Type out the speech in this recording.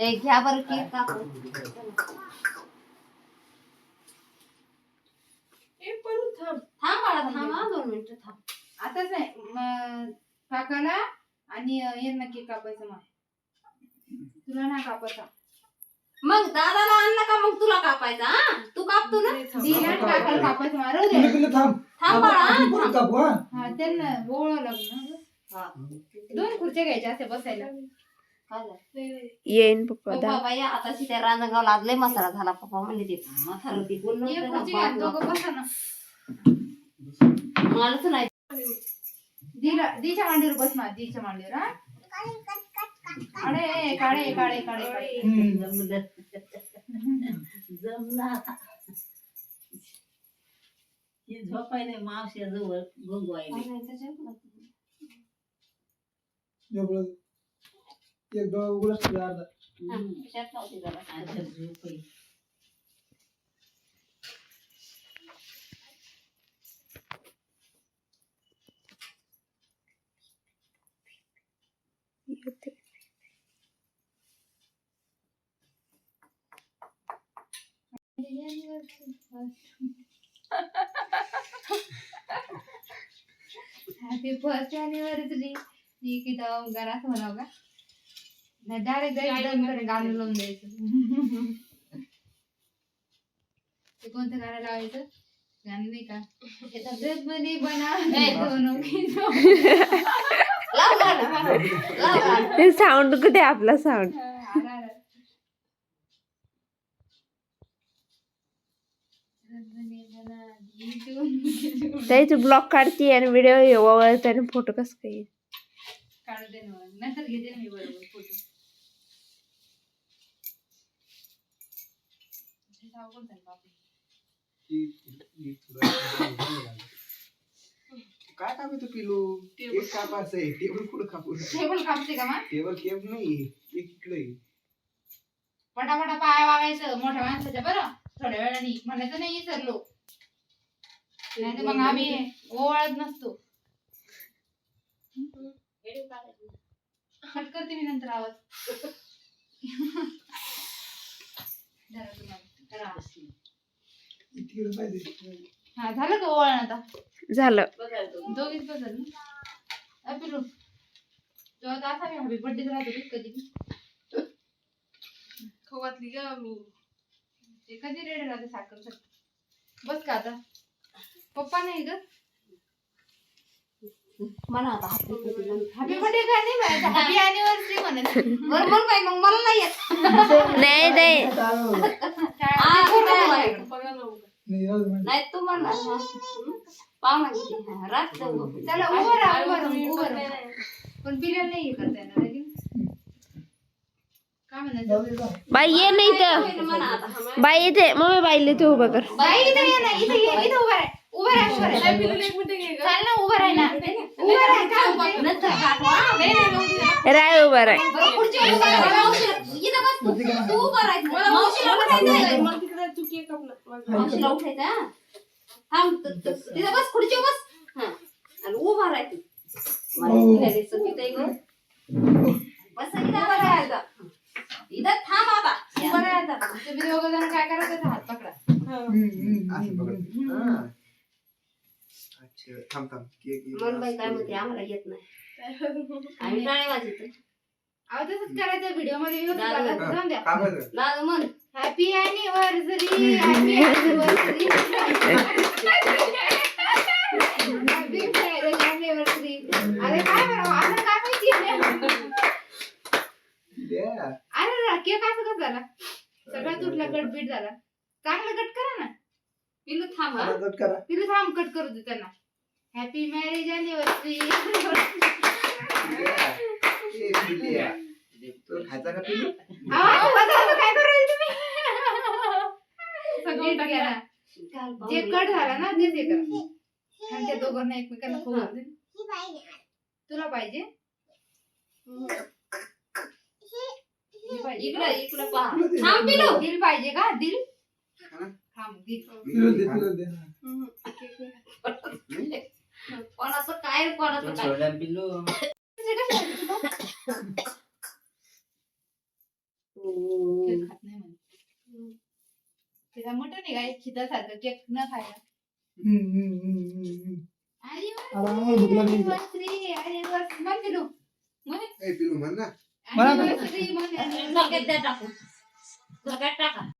ए घ्या बरं केक कापू थांब. बाळा थांब हा दोन मिनिटं. थांब. आताच नाही म- काकाला आणि अं, यांना केक कापायचं मग तुला नाही कापायचा. मग दादाला आणला का मग तुला कापायचा हा? तू कापतो ना. दिला आणि काकाला कापायचं दे. पिल्लू थांब. थांब बाळा हा, थांब. त्यांना ओळ लागलं हा. दोन खुर्च्या घ्यायच्या असे बसायला? येईन पप्पा ओ दा बाबा या आताशी त्या रांजणगावला लय मसाला झाला पप्पा म्हणले ते एक होतं खुर्ची ना, घ्या बाप दोघं बाप. बसा ना. मलाच नाही. दिला दीच्या मांडीवर बस ना दीच्या मांडीवर हा. काळे काळे काळे काळे काळे. जमलं. जमलं. आता ही झोपायला मावश्या जवळ? झोपलं. एक डोळा उघडच ठेवला अर्धा. हॅपी फर्स्ट अॅनिव्हर्सरी ती की जाऊन घरात म्हणावं का? नाही डायरेक्ट गाणं लावून द्यायचं. ते कोणतं गाणं लावायचं? गाणं नाही का? जगमनी बना साऊंड कुठे आपला साऊंड. त्याचे ब्लॉग काढते आणि व्हिडिओ आणि फोटो कस काय काढू दे. नंतर घेते मी बरोबर फोटो. हे. काय कापायचं पिलू? केक कापायचं आहे टेबल कुठं कापू? टेबल कापते का मग? टेबल केक नाही इकडे. पटापटा पाया वागायचं मोठ्या माणसाच्या बरं. थोड्या वेळाने. म्हणायचं नाही विसरलो. नाही तर मग आम्ही ओवाळत नसतो. कट करते मी नंतर आवाज. जरा तुम्हाला. जरा. तिकडे पाहिजे. हा झालं का ओवाळण आता? झालं. दोघीच बदल ना? अ, पिलू तेव्हा तर असा मी हॅपी बर्थडे राहतो कधी बी. खवातली ग मी. ते कधी रेडी राहते साखर साखर बस का आता? पप्पा नाही ग? म्हणा आता हात दुखते म्हणून. हॅपी बर्थडे काय नाही म्हणायचं हॅपी अॅनिव्हर्सरी म्हणायचं बरं म्हण बाई, मग मला नाही येत नाही नाही शाळेत हा, ते पूर्ण काय बोलायचं. नाही राहू दे म्हणजे. नाही तू म्हण ना. हा. पाहुणा किती हा, रात जाऊ. चला उभं राहा उभं राहा उभं राहा पण पिल्याला नाही हे करता येणार आहे की? काय जाऊ म्हणायचं दे जा. बाई ये नाही होईल तर म्हणा आता. बाई येते मम्मी बाईले तू उभं कर बाई इथं ये ना इथं ये इथं उभं राहा उभं राहा उभं राहा चाल ना उभं राहा ना उभं राहा काय होतंय? नंतर काढवा. राय उभं राय बरं, खुर्चीवर उभं राहा. मावशी, इथं बस तू. तू उभं राहायचं. मावशीला उठायचंय. मावशीला उठायचं, हा. थांब, त- त- तिथं बस खुर्ची बस हा. आणि उभा राहायचं मला तिला दिसत नाही काय गं. बस इथं उभं राहायचं. इथं थांब आता उभं राहायचं तुम्ही दोघं जण काय करा त्याचा हात पकडा असं. हा. थांब थांब केक मन बाई काय म्हणते आम्हाला येत नाही. आम्ही टाळे वाजवतो अहो तसंच करायचं व्हिडिओमध्ये व्यवस्थित दादा. वागायचं. जाऊन द्या. कापायचं लाज म्हण. Happy anniversary happy anniversary happy anniversary अरे काय म्हणावं आता काय माहिती द्या. अरे केक असं कसं झाला? सगळा तुटला कट बीट झाला. चांगला कट करा ना. पिल्लू थांब हा. आता कट करा. तिला थांब कट करू दे त्यांना. Happy marriage anniversary. तो खायचा का पिलू काय करू तुम्ही सगळं टाका ना. काल जे कट झाला ना तेच हे करा आणि त्या दोघांना एकमेकांना खूप आवडते. तुला पाहिजे हे पाहिजे इकडं इकडं पहा थांब पिल्लू दिल पाहिजे का दिल? थांब दिल पिलू दे पिलू दे कोणा तो काय कोणा तो काय बिल्लू खात नाही म्हणे तिला मोठं नाही काय खिदा सारखं केक न खायला टाकू टाका